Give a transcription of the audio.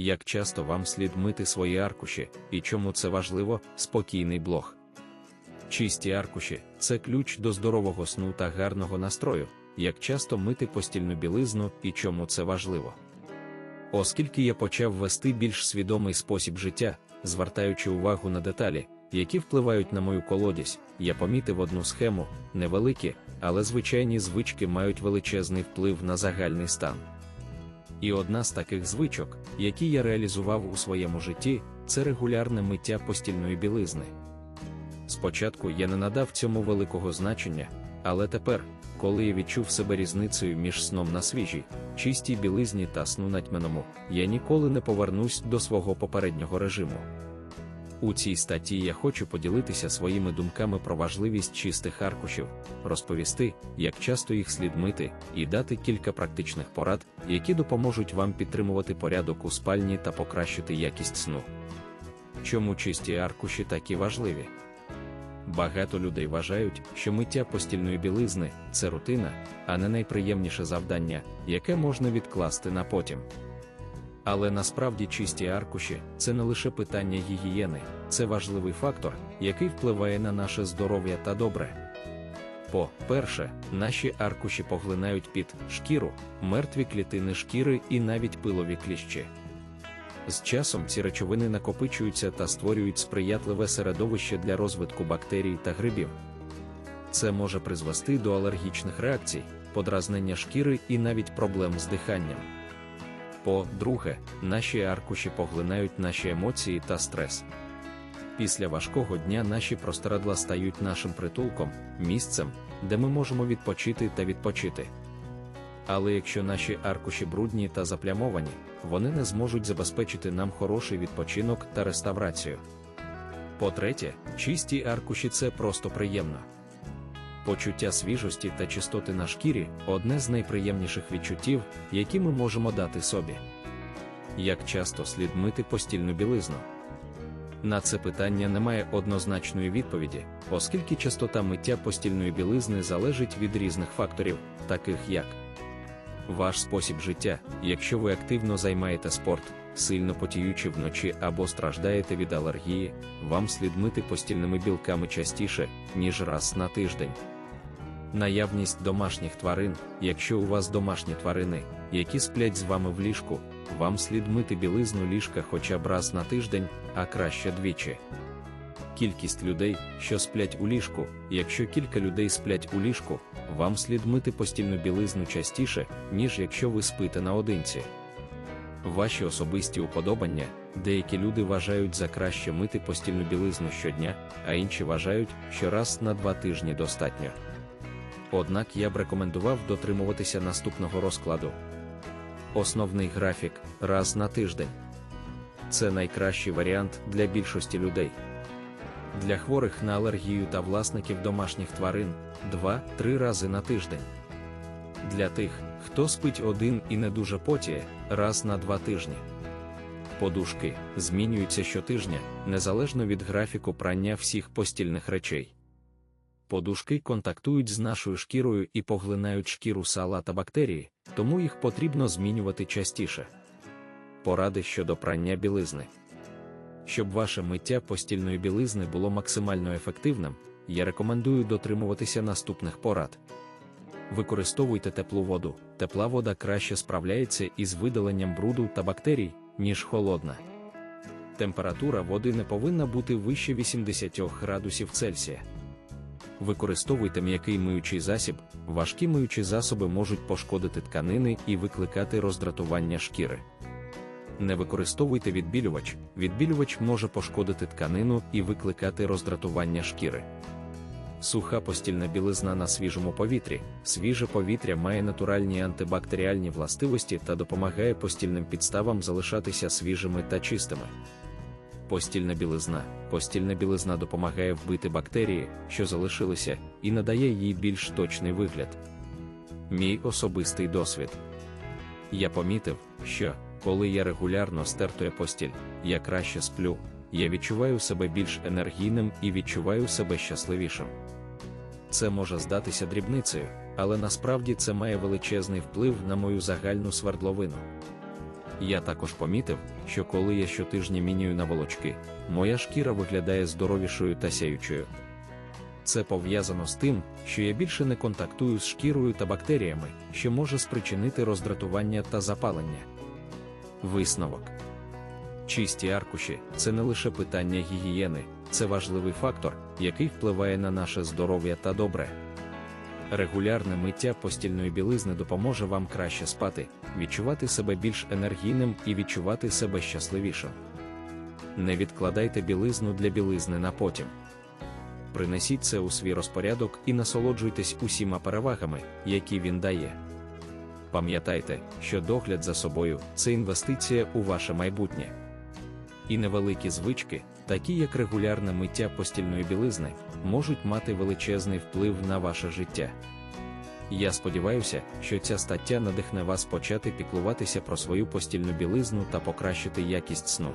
Як часто вам слід мити свої аркуші, і чому це важливо, спокійний блог. Чисті аркуші це ключ до здорового сну та гарного настрою, як часто мити постільну білизну і чому це важливо. Оскільки я почав вести більш свідомий спосіб життя, звертаючи увагу на деталі, які впливають на мою колодязь, я помітив одну схему, невеликі, але звичайні звички мають величезний вплив на загальний стан. І одна з таких звичок, які я реалізував у своєму житті, це регулярне миття постільної білизни. Спочатку я не надав цьому великого значення, але тепер, коли я відчув себе різницею між сном на свіжій, чистій білизні та сну на тьмяному, я ніколи не повернусь до свого попереднього режиму. У цій статті я хочу поділитися своїми думками про важливість чистих аркушів, розповісти, як часто їх слід мити, і дати кілька практичних порад, які допоможуть вам підтримувати порядок у спальні та покращити якість сну. Чому чисті аркуші такі важливі? Багато людей вважають, що миття постільної білизни це рутина, а не найприємніше завдання, яке можна відкласти на потім. Але насправді чисті аркуші це не лише питання гігієни, це важливий фактор, який впливає на наше здоров'я та добре. По-перше, наші аркуші поглинають під шкіру, мертві клітини шкіри і навіть пилові кліщі. З часом ці речовини накопичуються та створюють сприятливе середовище для розвитку бактерій та грибів. Це може призвести до алергічних реакцій, подразнення шкіри і навіть проблем з диханням. По-друге, наші аркуші поглинають наші емоції та стрес. Після важкого дня наші простирадла стають нашим притулком, місцем, де ми можемо відпочити та відпочити. Але якщо наші аркуші брудні та заплямовані, вони не зможуть забезпечити нам хороший відпочинок та реставрацію. По-третє, чисті аркуші це просто приємно. Почуття свіжості та чистоти на шкірі одне з найприємніших відчуттів, які ми можемо дати собі. Як часто слід мити постільну білизну? На це питання немає однозначної відповіді, оскільки частота миття постільної білизни залежить від різних факторів, таких як ваш спосіб життя, якщо ви активно займаєте спорт, сильно потіючи вночі або страждаєте від алергії, вам слід мити постільними білками частіше, ніж раз на тиждень. Наявність домашніх тварин, якщо у вас домашні тварини, які сплять з вами в ліжку, вам слід мити білизну ліжка хоча б раз на тиждень, а краще двічі. Кількість людей, що сплять у ліжку, якщо кілька людей сплять у ліжку, вам слід мити постільну білизну частіше, ніж якщо ви спите наодинці. Ваші особисті уподобання, деякі люди вважають за краще мити постільну білизну щодня, а інші вважають, що раз на два тижні достатньо. Однак я б рекомендував дотримуватися наступного розкладу. Основний графік раз на тиждень. Це найкращий варіант для більшості людей. Для хворих на алергію та власників домашніх тварин 2-3 рази на тиждень. Для тих, хто спить один і не дуже потіє, раз на два тижні. Подушки змінюються щотижня, незалежно від графіку прання всіх постільних речей. Подушки контактують з нашою шкірою і поглинають шкіру сала та бактерії, тому їх потрібно змінювати частіше. Поради щодо прання білизни. Щоб ваше миття постільної білизни було максимально ефективним, я рекомендую дотримуватися наступних порад. Використовуйте теплу воду. Тепла вода краще справляється із видаленням бруду та бактерій, ніж холодна. Температура води не повинна бути вище 80 градусів Цельсія. Використовуйте м'який миючий засіб, важкі миючі засоби можуть пошкодити тканини і викликати роздратування шкіри. Не використовуйте відбілювач, відбілювач може пошкодити тканину і викликати роздратування шкіри. Суха постільна білизна на свіжому повітрі. Свіже повітря має натуральні антибактеріальні властивості та допомагає постільним підставам залишатися свіжими та чистими. Постільна білизна. Постільна білизна допомагає вбити бактерії, що залишилися, і надає їй більш точний вигляд. Мій особистий досвід. Я помітив, що, коли я регулярно стертую постіль, я краще сплю, я відчуваю себе більш енергійним і відчуваю себе щасливішим. Це може здатися дрібницею, але насправді це має величезний вплив на мою загальну свердловину. Я також помітив, що коли я щотижня мінюю наволочки, моя шкіра виглядає здоровішою та сяючою. Це пов'язано з тим, що я більше не контактую з шкірою та бактеріями, що може спричинити роздратування та запалення. Висновок чисті аркуші це не лише питання гігієни, це важливий фактор, який впливає на наше здоров'я та добре. Регулярне миття постільної білизни допоможе вам краще спати, відчувати себе більш енергійним і відчувати себе щасливішим. Не відкладайте білизну для білизни на потім. Принесіть це у свій розпорядок і насолоджуйтесь усіма перевагами, які він дає. Пам'ятайте, що догляд за собою це інвестиція у ваше майбутнє. І невеликі звички, такі як регулярне миття постільної білизни, можуть мати величезний вплив на ваше життя. Я сподіваюся, що ця стаття надихне вас почати піклуватися про свою постільну білизну та покращити якість сну.